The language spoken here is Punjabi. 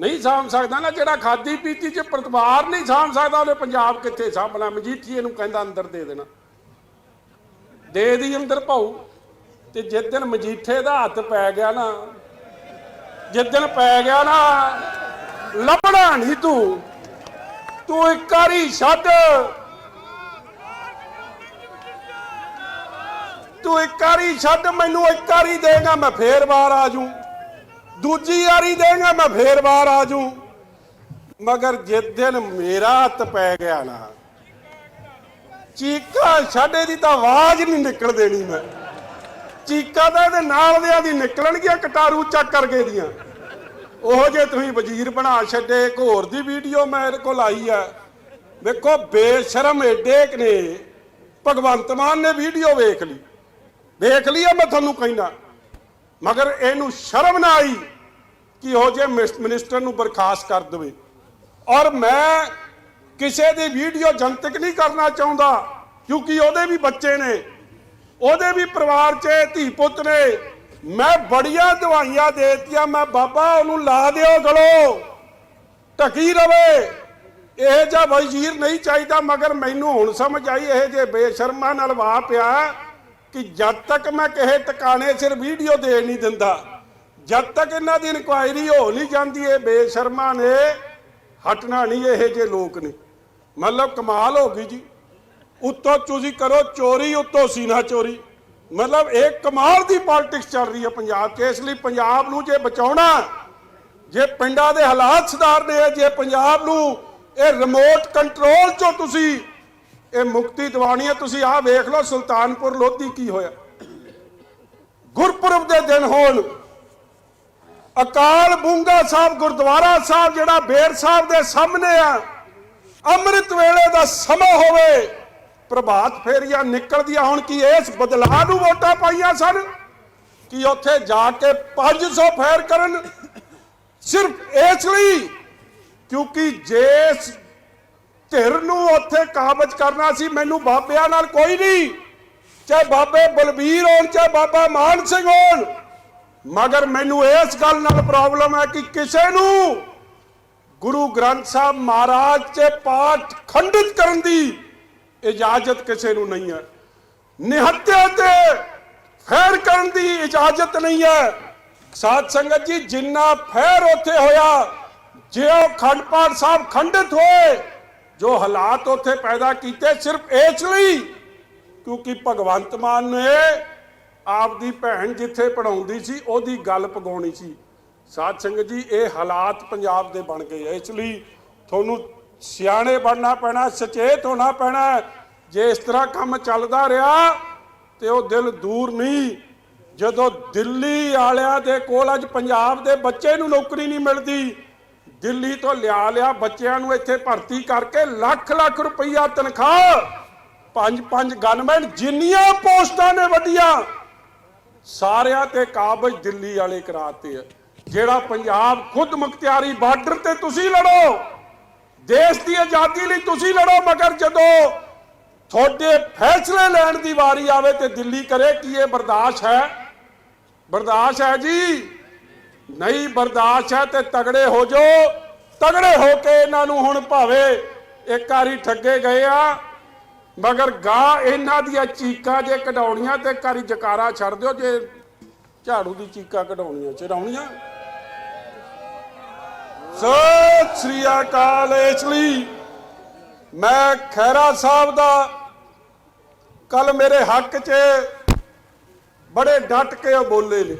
ਨਹੀਂ ਸਾਂਭ ਸਕਦਾ ਨਾ, ਜਿਹੜਾ ਖਾਦੀ ਪੀਤੀ ਚ ਪ੍ਰਤਵਾਰ ਨਹੀਂ ਸਾਂਭ ਸਕਦਾ ਉਹਨੇ ਪੰਜਾਬ ਕਿੱਥੇ ਸਾਂਭਣਾ ਮਜੀਠੀਏ ਨੂੰ ਕਹਿੰਦਾ ਅੰਦਰ ਦੇ ਦੇਣਾ। ਦੇ ਦੀ ਅੰਦਰ ਭਾਉ ਤੇ ਜਿਸ ਦਿਨ ਮਜੀਠੇ ਦਾ ਹੱਥ ਪੈ ਗਿਆ ਨਾ, ਜਿਸ ਦਿਨ ਪੈ ਗਿਆ ਨਾ, ਲੱਭਣਾ ਨਹੀਂ ਤੂੰ। ਤੂੰ ਇੱਕ ਵਾਰੀ ਛੱਡ। ਤੂੰ ਇੱਕ ਵਾਰੀ ਛੱਡ, ਮੈਨੂੰ ਇੱਕ ਵਾਰੀ ਦੇਗਾ, ਮੈਂ ਫੇਰ ਬਾਹਰ ਆ ਜੂ ਦੂਜੀ ਵਾਰੀ ਦੇਗਾ ਮੈਂ ਫੇਰ ਬਾਹਰ ਆ ਜੂ ਮਗਰ ਜਿਸ ਦਿਨ ਮੇਰਾ ਹੱਥ ਪੈ ਗਿਆ ਨਾ, ਚੀਕਾ ਛੱਡੇ ਦੀ ਤਾਂ ਆਵਾਜ਼ ਨਹੀਂ ਨਿਕਲ ਦੇਣੀ ਮੈਂ। ਚੀਕਾ ਤਾਂ ਇਹਦੇ ਨਾਲ ਦਿਆਂ ਦੀ ਨਿਕਲਣਗੀਆਂ ਕਟਾਰੂ ਚੱਕ ਕਰਕੇ ਦੀਆਂ ਉਹ ਜੇ ਤੁਸੀਂ ਵਜ਼ੀਰ ਬਣਾ ਛੱਡੇ ਇੱਕ ਹੋਰ ਦੀ ਵੀਡੀਓ ਮੇਰੇ ਕੋਲ ਆਈ ਆ। ਵੇਖੋ, ਬੇਸ਼ਰਮ ਏਡੇ ਨੇ। ਭਗਵੰਤ ਮਾਨ ਨੇ ਵੀਡੀਓ ਵੇਖ ਲਈ। ਵੇਖ ਲਈ ਆ ਮੈਂ ਤੁਹਾਨੂੰ ਕਹਿੰਦਾ। ਮਗਰ ਇਹਨੂੰ ਸ਼ਰਮ ਨਾ ਆਈ ਕਿ ਉਹ ਜੇ ਮਿਨਿਸਟਰ ਨੂੰ ਬਰਖਾਸਤ ਕਰ ਦੇਵੇ। ਔਰ ਮੈਂ ਕਿਸੇ ਦੀ ਵੀਡੀਓ ਜਨਤਕ ਨਹੀਂ ਕਰਨਾ ਚਾਹੁੰਦਾ, ਕਿਉਂਕਿ ਉਹਦੇ ਵੀ ਬੱਚੇ ਨੇ, ਉਹਦੇ ਵੀ ਪਰਿਵਾਰ 'ਚ ਧੀ ਪੁੱਤ ਨੇ। ਮੈਂ ਬੜੀਆਂ ਦਵਾਈਆਂ ਦੇਤੀਆਂ, ਮੈਂ ਬਾਬਾ ਉਹਨੂੰ ਲਾ ਦਿਓ ਗਲੋ, ਢਕੀ ਰਵੇ। ਇਹ ਜਿਹਾ ਵਜ਼ੀਰ ਨਹੀਂ ਚਾਹੀਦਾ, ਮਗਰ ਮੈਨੂੰ ਹੁਣ ਸਮਝ ਆਈ, ਇਹ ਜੇ ਬੇਸ਼ਰਮਾਂ ਨਾਲ ਵਾਹ ਪਿਆ ਕਿ ਜਦ ਤੱਕ ਮੈਂ ਕਿਸੇ ਟਿਕਾਣੇ ਸਿਰ ਵੀਡੀਓ ਦੇ ਨਹੀਂ ਦਿੰਦਾ, ਜਦ ਤੱਕ ਇਹਨਾਂ ਦੀ ਇਨਕੁਆਇਰੀ ਹੋ ਨਹੀਂ ਜਾਂਦੀ, ਇਹ ਬੇਸ਼ਰਮਾ ਨੇ ਹਟਣਾ ਨਹੀਂ, ਇਹ ਜੇ ਲੋਕ ਨੇ। ਮਤਲਬ ਕਮਾਲ ਹੋ ਗਈ ਜੀ। ਉੱਤੋਂ ਤੁਸੀਂ ਕਰੋ ਚੋਰੀ, ਉੱਤੋਂ ਸੀਨਾ ਚੋਰੀ। ਮਤਲਬ ਇਹ ਕਮਾਲ ਦੀ ਪੋਲਿਟਿਕਸ ਚੱਲ ਰਹੀ ਹੈ ਪੰਜਾਬ 'ਚ। ਇਸ ਲਈ ਪੰਜਾਬ ਨੂੰ ਜੇ ਬਚਾਉਣਾ, ਜੇ ਪਿੰਡਾਂ ਦੇ ਹਾਲਾਤ ਸੁਧਾਰਨੇ ਆ, ਜੇ ਪੰਜਾਬ ਨੂੰ ਇਹ ਰਿਮੋਟ ਕੰਟਰੋਲ ਚੋਂ ਤੁਸੀਂ ਇਹ ਮੁਕਤੀ ਦਿਵਾਣੀ ਹੈ। ਤੁਸੀਂ ਆਹ ਵੇਖ ਲਓ ਸੁਲਤਾਨਪੁਰ ਲੋਧੀ ਕੀ ਹੋਇਆ। ਗੁਰਪੁਰਬ ਦੇ ਦਿਨ ਹੋਣ ਅਕਾਲ ਬੂੰਗਾ ਸਾਹਿਬ, ਗੁਰਦੁਆਰਾ ਸਾਹਿਬ ਜਿਹੜਾ ਬੇਰ ਸਾਹਿਬ ਦੇ ਸਾਹਮਣੇ ਆ, ਅੰਮ੍ਰਿਤ ਵੇਲੇ ਦਾ ਸਮਾਂ ਹੋਵੇ, ਪ੍ਰਭਾਤ ਫੇਰੀਆਂ ਨਿਕਲਦੀਆਂ ਹੁਣ ਕੀ ਇਸ ਬਦਲਾਅ ਨੂੰ ਵੋਟਾਂ ਪਾਈਆਂ ਸਨ ਕਿ ਉੱਥੇ ਜਾ ਕੇ 500 ਫੇਰ ਕਰਨ। ਸਿਰਫ ਇਸ ਲਈ ਕਿਉਂਕਿ ਜੇ ਧਿਰ ਨੂੰ ਉੱਥੇ ਕਾਬਜ ਕਰਨਾ ਸੀ, ਮੈਨੂੰ ਬਾਬਿਆਂ ਨਾਲ ਕੋਈ ਨਹੀਂ। ਚਾਹੇ ਬਾਬੇ ਬਲਬੀਰ ਹੋਣ, ਚਾਹੇ ਬਾਬਾ ਮਾਨ ਸਿੰਘ ਹੋਣ। ਮਗਰ ਮੈਨੂੰ ਇਸ ਗੱਲ ਨਾਲ ਪ੍ਰੋਬਲਮ ਹੈ ਕਿ ਕਿਸੇ ਨੂੰ ਗੁਰੂ ਗ੍ਰੰਥ ਸਾਹਿਬ ਮਹਾਰਾਜ ਤੇ ਪਾਠ ਖੰਡਿਤ ਕਰਨ ਦੀ ਇਜਾਜ਼ਤ ਕਿਸੇ ਨੂੰ ਨਹੀਂ ਹੈ। ਨਿਹੱਤਿਆ ਤੇ ਫੇਰ ਕਰਨ ਦੀ ਇਜਾਜ਼ਤ ਨਹੀਂ ਹੈ। ਸਾਧ ਸੰਗਤ ਜੀ, ਜਿੰਨਾ ਫੈਰ ਉੱਥੇ ਹੋਇਆ, ਜੇ ਉਹ ਖੰਡ ਪਾਠ ਸਾਹਿਬ ਖੰਡਿਤ ਹੋਏ ਜੋ ਹਾਲਾਤ ਉੱਥੇ ਪੈਦਾ ਕੀਤੇ ਸਿਰਫ ਇਸ ਲਈ ਕਿਉਂਕਿ ਭਗਵੰਤ ਮਾਨ ਨੇ ਆਪਦੀ ਭੈਣ ਜਿੱਥੇ ਪੜਾਉਂਦੀ ਸੀ, ਉਹਦੀ ਗੱਲ ਪਗਾਉਣੀ ਸੀ। ਸਾਧ ਸੰਗਤ ਜੀ, ਇਹ ਹਾਲਾਤ ਪੰਜਾਬ ਦੇ ਬਣ ਗਏ ਇਸ ਲਈ ਤੁਹਾਨੂੰ ਸਿਆਣੇ ਬਣਨਾ ਪੈਣਾ, ਸੁਚੇਤ ਹੋਣਾ ਪੈਣਾ ਜੇ ਇਸ ਤਰ੍ਹਾਂ ਕੰਮ ਚੱਲਦਾ ਰਿਹਾ ਤੇ ਉਹ ਦਿਲ ਦੂਰ ਨਹੀਂ। ਜਦੋਂ ਦਿੱਲੀ ਵਾਲਿਆਂ ਦੇ ਕੋਲ ਅੱਜ ਪੰਜਾਬ ਦੇ ਬੱਚੇ ਨੂੰ ਨੌਕਰੀ ਨਹੀਂ ਮਿਲਦੀ ਦਿੱਲੀ ਤੋਂ ਲਿਆ ਲਿਆ ਬੱਚਿਆਂ ਨੂੰ ਇੱਥੇ ਭਰਤੀ ਕਰਕੇ ਲੱਖ ਲੱਖ ਰੁਪਈਆ ਤਨਖਾਹ। ਪੰਜ ਪੰਜ ਗਨਮੈਨ ਜਿੰਨੀਆਂ ਪੋਸਟਾਂ ਨੇ ਵੱਡੀਆਂ ਸਾਰਿਆਂ ਤੇ ਕਾਬਜ ਦਿੱਲੀ ਵਾਲੇ ਕਰਾਤੇ ਆ। ਜਿਹੜਾ ਪੰਜਾਬ ਖੁਦ ਮੁਖਤਿਆਰੀ ਬਾਰਡਰ ਤੇ ਤੁਸੀਂ ਲੜੋ, ਦੇਸ਼ ਦੀ ਆਜ਼ਾਦੀ ਲਈ ਤੁਸੀਂ ਲੜੋ, ਮਗਰ ਜਦੋਂ ਤੁਹਾਡੇ ਫੈਸਲੇ ਲੈਣ ਦੀ ਵਾਰੀ ਆਵੇ ਤੇ ਦਿੱਲੀ ਕਰੇ, ਕੀ ਇਹ ਬਰਦਾਸ਼ਤ ਹੈ? ਬਰਦਾਸ਼ਤ ਹੈ ਜੀ। ਨਹੀਂ ਬਰਦਾਸ਼ਤ ਹੈ ਤੇ ਤਗੜੇ ਹੋ ਜਾਓ। ਤਗੜੇ ਹੋ ਕੇ ਇਹਨਾਂ ਨੂੰ ਹੁਣ ਭਾਵੇਂ ਇੱਕ ਵਾਰੀ ਠੱਗੇ ਗਏ ਆ, ਮਗਰ ਗਾ ਇਹਨਾਂ ਦੀਆਂ ਚੀਕਾਂ ਜੇ ਕਢਾਉਣੀਆਂ ਤੇ ਕਾਰੀ ਜਕਾਰਾ ਛੱਡ ਦਿਓ, ਜੇ ਝਾੜੂ ਦੀ ਚੀਕਾਂ ਕਢਾਉਣੀਆਂ ਚੜਾਉਣੀਆਂ ਸਤਿ ਸ੍ਰੀ ਅਕਾਲ ਇਸ ਲਈ ਮੈਂ ਖੈਰਾ ਸਾਹਿਬ ਦਾ ਕੱਲ ਮੇਰੇ ਹੱਕ 'ਚ ਬੜੇ ਡਟ ਕੇ ਉਹ ਬੋਲੇ ਨੇ।